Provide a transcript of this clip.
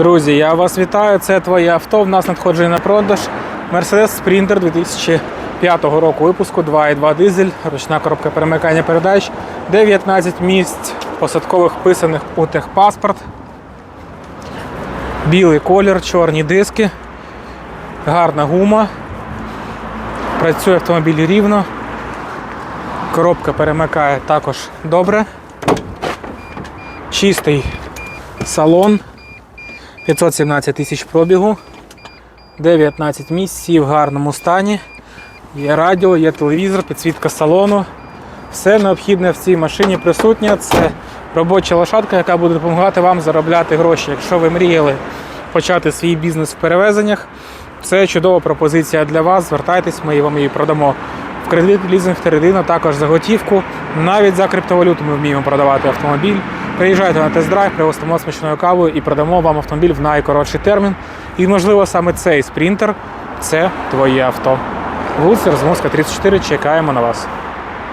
Друзі, я вас вітаю. Це твоє авто. В нас надходжує на продаж Mercedes Sprinter 2005 року випуску 2.2 дизель, ручна коробка перемикання передач, 19 місць посадкових вписаних у техпаспорт. Білий колір, чорні диски, гарна гума. Працює автомобіль рівно. Коробка перемикає також добре. Чистий салон. 517 тисяч пробігу, 19 місць, в гарному стані. Є радіо, є телевізор, підсвітка салону. Все необхідне в цій машині присутнє. Це робоча лошадка, яка буде допомагати вам заробляти гроші. Якщо ви мріяли почати свій бізнес в перевезеннях, це чудова пропозиція для вас. Звертайтесь, ми вам її продамо. В кредит, лізинг, кредит, також за готівку. Навіть за криптовалюту ми вміємо продавати автомобіль. Приїжджайте на тест-драйв, пригостимо смачною кавою і продамо вам автомобіль в найкоротший термін. І, можливо, саме цей спринтер це твоє авто. Вулиця Розмовська, 34. Чекаємо на вас.